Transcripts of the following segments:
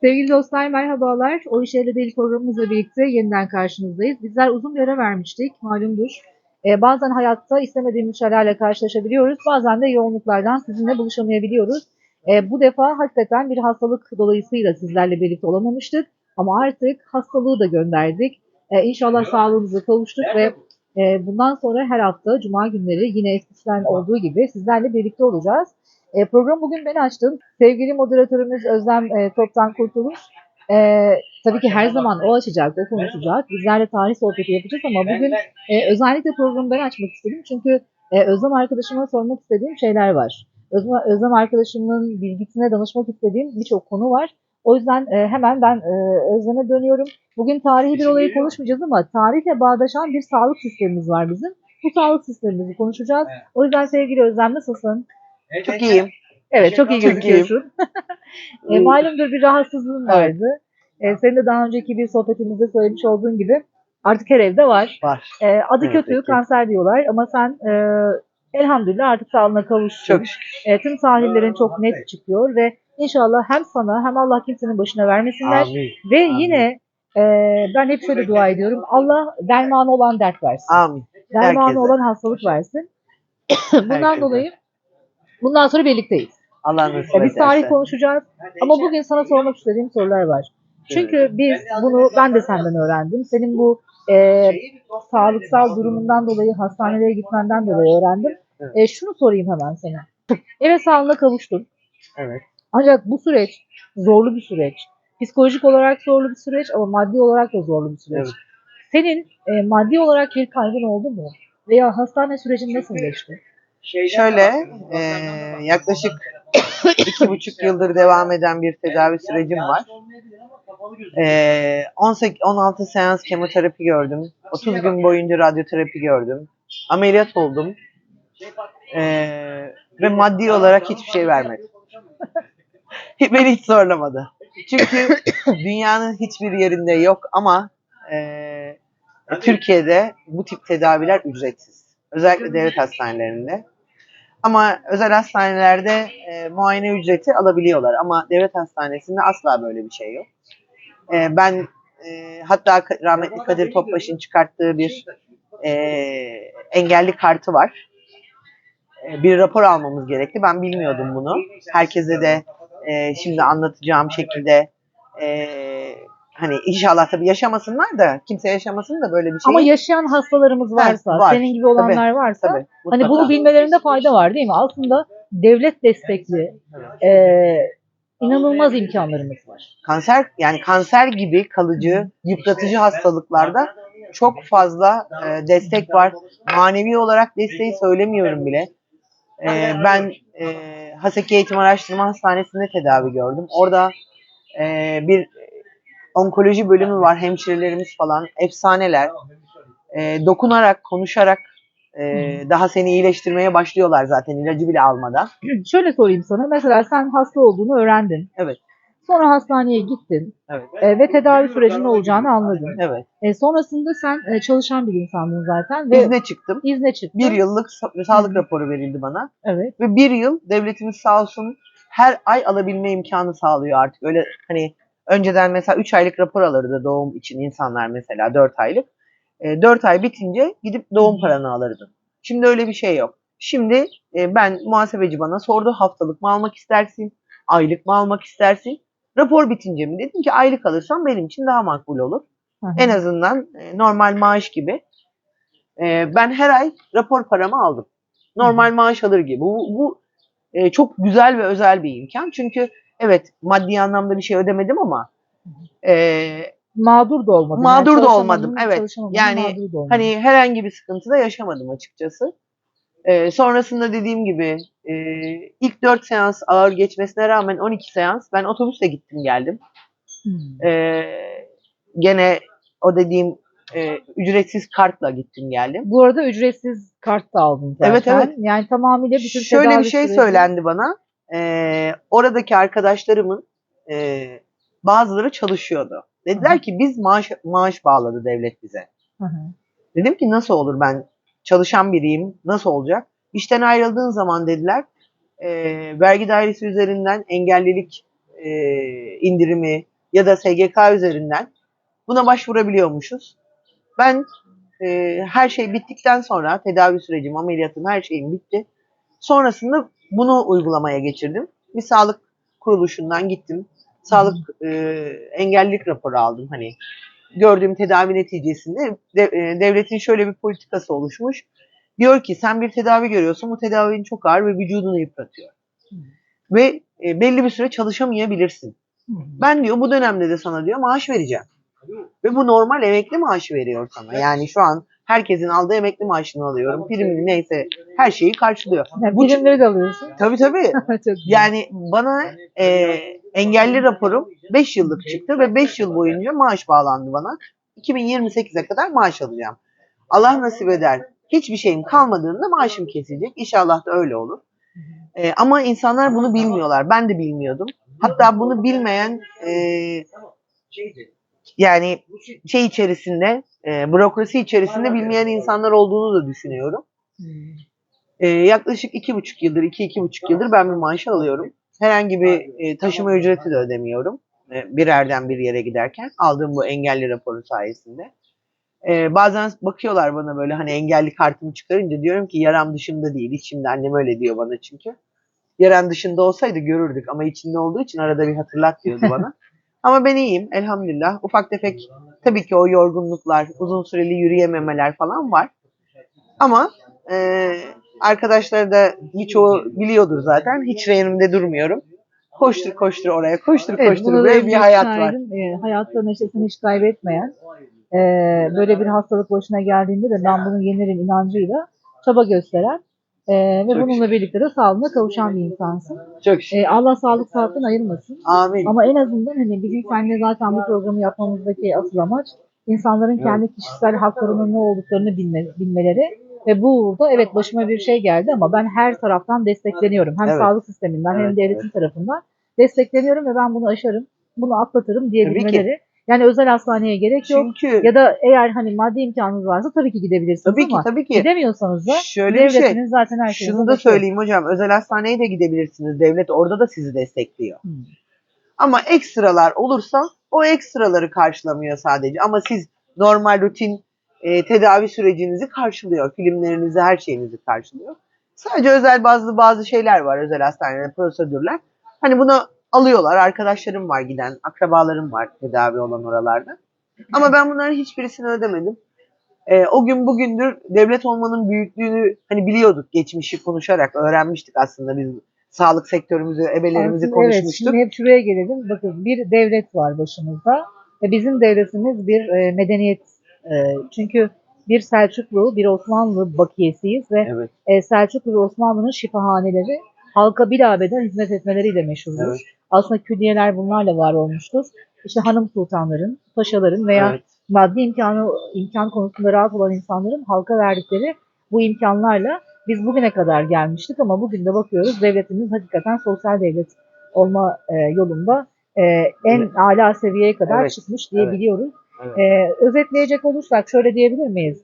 Sevgili dostlar merhabalar. O İş Elde Değil programımızla birlikte yeniden karşınızdayız. Bizler uzun bir ara vermiştik malumdur. Ee, bazen hayatta istemediğimiz şeylerle karşılaşabiliyoruz. Bazen de yoğunluklardan sizinle buluşamayabiliyoruz. Ee, bu defa hakikaten bir hastalık dolayısıyla sizlerle birlikte olamamıştık. Ama artık hastalığı da gönderdik. Ee, inşallah sağlığımıza kavuştuk ve e, bundan sonra her hafta Cuma günleri yine eskisinden olduğu gibi sizlerle birlikte olacağız. E, programı bugün ben açtım. Sevgili moderatörümüz Özlem e, Toptan Kurtuluş. E, tabii ki her zaman o açacak, o konuşacak. Bizlerle tarih sohbeti yapacağız ama bugün e, özellikle programı ben açmak istedim. Çünkü e, Özlem arkadaşıma sormak istediğim şeyler var. Özlem, Özlem arkadaşımın bilgisine danışmak istediğim birçok konu var. O yüzden e, hemen ben e, Özlem'e dönüyorum. Bugün tarihi bir olayı konuşmayacağız ama tarihle bağdaşan bir sağlık sistemimiz var bizim. Bu sağlık sistemimizi konuşacağız. O yüzden sevgili Özlem nasılsın? Çok iyiyim. Evet çok iyi gözüküyorsun. e, malumdur bir rahatsızlığın vardı. E, senin de daha önceki bir sohbetimizde söylemiş olduğun gibi artık her evde var. Var. E, adı Evet, kötü peki. kanser diyorlar ama sen e, elhamdülillah artık sağlığına kavuştun. Çok şükür. E, tüm tahlillerin çok net çıkıyor ve inşallah hem sana hem Allah kimsenin başına vermesinler. Amin. Ve Amin. yine e, ben hep şöyle dua ediyorum. Allah dermanı olan dert versin. Amin. Dermanı herkese. olan hastalık versin. Bundan Herkese. dolayı bundan sonra birlikteyiz. Allah nasip E, biz tarih konuşacağız ama bugün sana sormak istediğim sorular var. Çünkü biz bunu ben de senden öğrendim. Senin bu e, sağlıksal durumundan dolayı hastanelere gitmenden dolayı öğrendim. Evet. E, şunu sorayım hemen sana. Evet sağlığına kavuştun. Evet. Ancak bu süreç zorlu bir süreç. Psikolojik olarak zorlu bir süreç ama maddi olarak da zorlu bir süreç. Evet. Senin e, maddi olarak bir kaybın oldu mu? Veya hastane sürecin nasıl geçti? Şöyle e, yaklaşık iki buçuk yıldır devam eden bir tedavi sürecim var. E, 18, 16 seans kemoterapi gördüm. 30 gün boyunca radyoterapi gördüm. Ameliyat oldum. E, ve maddi olarak hiçbir şey vermedi. Beni hiç zorlamadı. Çünkü dünyanın hiçbir yerinde yok ama e, Türkiye'de bu tip tedaviler ücretsiz. Özellikle devlet hastanelerinde. Ama özel hastanelerde e, muayene ücreti alabiliyorlar ama devlet hastanesinde asla böyle bir şey yok. E, ben e, hatta rahmetli Kadir Topbaş'ın çıkarttığı bir e, engelli kartı var. E, bir rapor almamız gerekti. Ben bilmiyordum bunu. Herkese de e, şimdi anlatacağım şekilde e, hani inşallah tabii yaşamasınlar da kimse yaşamasın da böyle bir şey. Ama yaşayan hastalarımız varsa, var. senin gibi olanlar varsa Tabii, Hani mutlaka. bunu bilmelerinde fayda var değil mi? Aslında devlet destekli e, inanılmaz imkanlarımız var. kanser yani kanser gibi kalıcı, yıpratıcı hastalıklarda çok fazla e, destek var. Manevi olarak desteği söylemiyorum bile. E, ben e, Haseki Eğitim Araştırma Hastanesi'nde tedavi gördüm. Orada e, bir onkoloji bölümü var. Hemşirelerimiz falan efsaneler. E, dokunarak, konuşarak e, daha seni iyileştirmeye başlıyorlar zaten ilacı bile almadan. Şöyle sorayım sana. Mesela sen hasta olduğunu öğrendin. Evet. Sonra hastaneye gittin Evet. e, ve tedavi sürecinin olacağını anladın. Evet. E, sonrasında sen e, çalışan bir insandın zaten ve İzne çıktım. izne çıktın. Bir yıllık sa- sağlık raporu verildi bana. Evet. Ve bir yıl devletimiz sağ olsun her ay alabilme imkanı sağlıyor artık. Öyle hani önceden mesela 3 aylık rapor alırdı doğum için insanlar mesela 4 aylık. E, 4 ay bitince gidip doğum paranı alırdın. Şimdi öyle bir şey yok. Şimdi e, ben muhasebeci bana sordu haftalık mı almak istersin? Aylık mı almak istersin? Rapor bitince mi? Dedim ki aylık alırsam benim için daha makbul olur. Hı hı. En azından e, normal maaş gibi. E, ben her ay rapor paramı aldım. Normal maaş alır gibi. Bu, bu e, çok güzel ve özel bir imkan. Çünkü evet maddi anlamda bir şey ödemedim ama e, Mağdur da olmadın. Mağdur da çalışamadın, olmadım, evet. Yani da hani herhangi bir sıkıntı da yaşamadım açıkçası. E, sonrasında dediğim gibi e, ilk 4 seans ağır geçmesine rağmen 12 seans ben otobüsle gittim geldim. Hmm. E, gene o dediğim e, ücretsiz kartla gittim geldim. Bu arada ücretsiz kart da aldın zaten. Evet, evet. Yani tamamıyla bütün Şöyle bir şey süreci- söylendi bana. Ee, oradaki arkadaşlarımın e, bazıları çalışıyordu. Dediler ki biz maaş maaş bağladı devlet bize. Hı hı. Dedim ki nasıl olur ben çalışan biriyim nasıl olacak? İşten ayrıldığın zaman dediler e, vergi dairesi üzerinden engellilik e, indirimi ya da SGK üzerinden buna başvurabiliyormuşuz. Ben e, her şey bittikten sonra tedavi sürecim, ameliyatım, her şeyim bitti. Sonrasında bunu uygulamaya geçirdim. Bir sağlık kuruluşundan gittim. Sağlık e, engellilik raporu aldım. Hani gördüğüm tedavi neticesinde de- e, devletin şöyle bir politikası oluşmuş. Diyor ki sen bir tedavi görüyorsun. Bu tedavinin çok ağır ve vücudunu yıpratıyor. Ve e, belli bir süre çalışamayabilirsin. Ben diyor bu dönemde de sana diyor maaş vereceğim. Ve bu normal emekli maaşı veriyor sana. Yani şu an herkesin aldığı emekli maaşını alıyorum. Primini neyse her şeyi karşılıyor. Yani Bu- birimleri de alıyorsun. Tabii tabii. Yani bana e, engelli raporum 5 yıllık çıktı ve 5 yıl boyunca maaş bağlandı bana. 2028'e kadar maaş alacağım. Allah nasip eder. Hiçbir şeyim kalmadığında maaşım kesilecek. İnşallah da öyle olur. E, ama insanlar bunu bilmiyorlar. Ben de bilmiyordum. Hatta bunu bilmeyen e, yani şey içerisinde, e, bürokrasi içerisinde bilmeyen insanlar olduğunu da düşünüyorum. Ee, yaklaşık iki buçuk yıldır, iki iki buçuk yıldır ben bir maaş alıyorum. Herhangi bir e, taşıma ücreti de ödemiyorum. E, bir yerden bir yere giderken aldığım bu engelli raporu sayesinde. E, bazen bakıyorlar bana böyle hani engelli kartımı çıkarınca diyorum ki yaram dışında değil. İçimde annem öyle diyor bana çünkü. Yaran dışında olsaydı görürdük ama içinde olduğu için arada bir hatırlat diyordu bana. ama ben iyiyim elhamdülillah. Ufak tefek tabii ki o yorgunluklar, uzun süreli yürüyememeler falan var. Ama e, arkadaşlar da birçoğu biliyordur zaten. Hiç reyonumda durmuyorum. Koştur koştur oraya, koştur Evet, koştur buraya bir hayat var. E, hayatta neşesini hiç kaybetmeyen, e, böyle bir hastalık başına geldiğinde de ben bunu yenirim inancıyla çaba gösteren e, ve Çok bununla birlikte de sağlığına kavuşan bir insansın. Çok şükür. E, Allah sağlık saatten ayırmasın. Amin. Ama en azından hani bizim seninle zaten bu programı yapmamızdaki asıl amaç insanların kendi kişisel haklarının ne olduklarını bilme, bilmeleri ve burada evet başıma bir şey geldi ama ben her taraftan destekleniyorum. Hem Evet. sağlık sisteminden hem Evet, devletin tarafından destekleniyorum ve ben bunu aşarım, bunu atlatırım diyebilmeleri. Yani özel hastaneye gerek yok. Çünkü Ya da eğer hani maddi imkanınız varsa tabii ki gidebilirsiniz tabii ki ama tabii ki. gidemiyorsanız da Şöyle bir şey. devletinin zaten her şeyini Şunu da söyleyeyim hocam. Özel hastaneye de gidebilirsiniz. Devlet orada da sizi destekliyor. Hmm. Ama ekstralar olursa o ekstraları karşılamıyor sadece. Ama siz normal rutin e, tedavi sürecinizi karşılıyor. Filmlerinizi, her şeyinizi karşılıyor. Sadece özel bazı bazı şeyler var özel hastanede prosedürler. Hani bunu alıyorlar. Arkadaşlarım var giden, akrabalarım var tedavi olan oralarda. Ama ben bunların hiçbirisini ödemedim. E, o gün bugündür devlet olmanın büyüklüğünü hani biliyorduk geçmişi konuşarak öğrenmiştik aslında biz sağlık sektörümüzü, ebelerimizi Aslında Evet, konuşmuştuk. şimdi hep şuraya gelelim. Bakın bir devlet var başımızda ve bizim devletimiz bir e, medeniyet. E, çünkü bir Selçuklu, bir Osmanlı bakiyesiyiz ve Evet, e, Selçuklu ve Osmanlı'nın şifahaneleri halka bilabeden hizmet etmeleriyle meşhurdur. evet, Aslında külliyeler bunlarla var olmuştur. İşte hanım sultanların, paşaların veya evet. maddi imkanı imkan konusunda rahat olan insanların halka verdikleri bu imkanlarla biz bugüne kadar gelmiştik ama bugün de bakıyoruz devletimiz hakikaten sosyal devlet olma e, yolunda e, en Evet. âlâ seviyeye kadar Evet. çıkmış diye Evet. Evet. E, özetleyecek olursak şöyle diyebilir miyiz?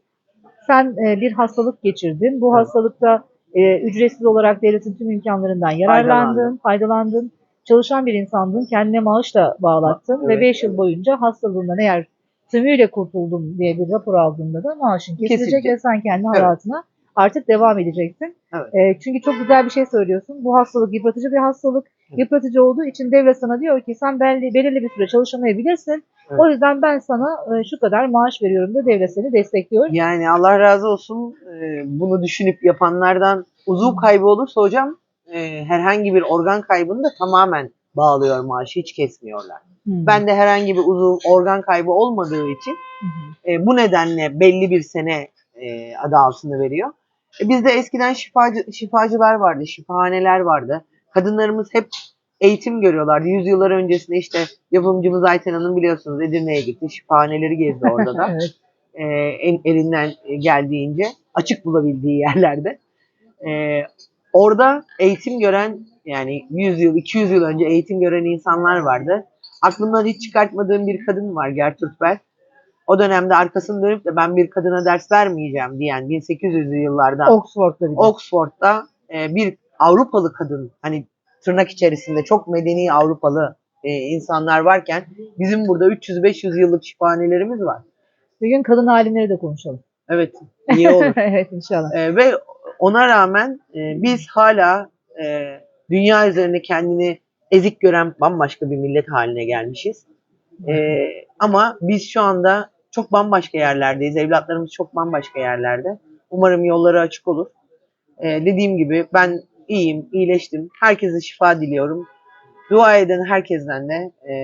Sen e, bir hastalık geçirdin. Bu Evet. hastalıkta e, ücretsiz olarak devletin tüm imkanlarından yararlandın, Faydalandım. faydalandın. Çalışan bir insandın, kendine maaş da bağlattın ve Evet. 5 yıl boyunca hastalığından eğer tümüyle kurtuldum diye bir rapor aldığında da maaşın kesilecek Kesilecek. ve sen kendi Evet. hayatına artık devam edeceksin. Evet. E, çünkü çok güzel bir şey söylüyorsun. Bu hastalık yıpratıcı bir hastalık. Evet. Yıpratıcı olduğu için devlet sana diyor ki sen belli, belirli bir süre çalışamayabilirsin. Evet. O yüzden ben sana e, şu kadar maaş veriyorum da devlet seni destekliyor. Yani Allah razı olsun e, bunu düşünüp yapanlardan uzuv kaybı olursa hocam e, herhangi bir organ kaybını da tamamen bağlıyor maaşı hiç kesmiyorlar. Hmm. Ben de herhangi bir uzuv organ kaybı olmadığı için e, bu nedenle belli bir sene e, adı altında veriyor. E, bizde eskiden şifacı, şifacılar vardı, şifahaneler vardı. Kadınlarımız hep eğitim görüyorlardı. Yüzyıllar öncesinde işte yapımcımız Ayten Hanım biliyorsunuz Edirne'ye gitti. Şifahaneleri gezdi orada da. evet. e, en elinden geldiğince açık bulabildiği yerlerde. E, orada eğitim gören yani 100 yıl 200 yıl önce eğitim gören insanlar vardı. Aklımdan hiç çıkartmadığım bir kadın var Gertrude Bell. O dönemde arkasını dönüp de ben bir kadına ders vermeyeceğim diyen 1800'lü yıllarda Oxford'da bir de. Oxford'da e, bir Avrupalı kadın hani tırnak içerisinde çok medeni Avrupalı e, insanlar varken bizim burada 300-500 yıllık şifahanelerimiz var. Bir gün kadın alimleri de konuşalım. Evet, iyi olur. evet inşallah. E, ve ona rağmen e, biz hala e, dünya üzerinde kendini ezik gören bambaşka bir millet haline gelmişiz. E, ama biz şu anda çok bambaşka yerlerdeyiz. Evlatlarımız çok bambaşka yerlerde. Umarım yolları açık olur. E, dediğim gibi ben iyiyim, iyileştim. Herkese şifa diliyorum. Dua eden herkesten de e,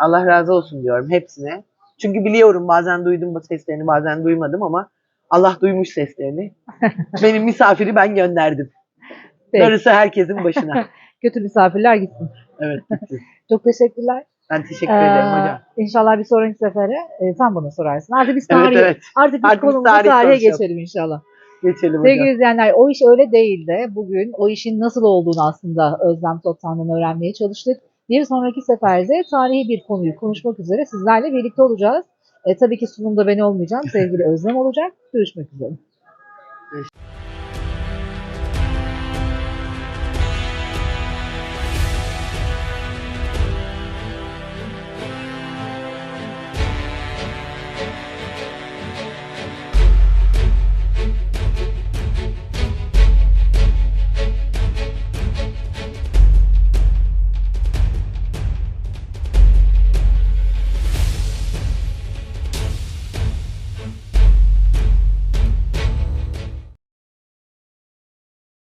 Allah razı olsun diyorum hepsine. Çünkü biliyorum bazen duydum bu seslerini, bazen duymadım ama Allah duymuş seslerini. Benim misafiri ben gönderdim. Peki. Darısı herkesin başına. Kötü misafirler gitsin. Evet. bitti. Çok teşekkürler. Ben teşekkür ederim Ee, hocam. İnşallah bir sonraki sefere e, sen bana sorarsın. Artık biz Evet tarihe, evet. artık biz Artık biz konumuza tarih tarihe konuşalım. geçelim inşallah. Geçelim hocam. Sevgili izleyenler o iş öyle değil de bugün o işin nasıl olduğunu aslında Özlem Toptan'dan öğrenmeye çalıştık. Bir sonraki seferde tarihi bir konuyu konuşmak üzere sizlerle birlikte olacağız. E, tabii ki sunumda ben olmayacağım. Sevgili Özlem olacak. Görüşmek üzere.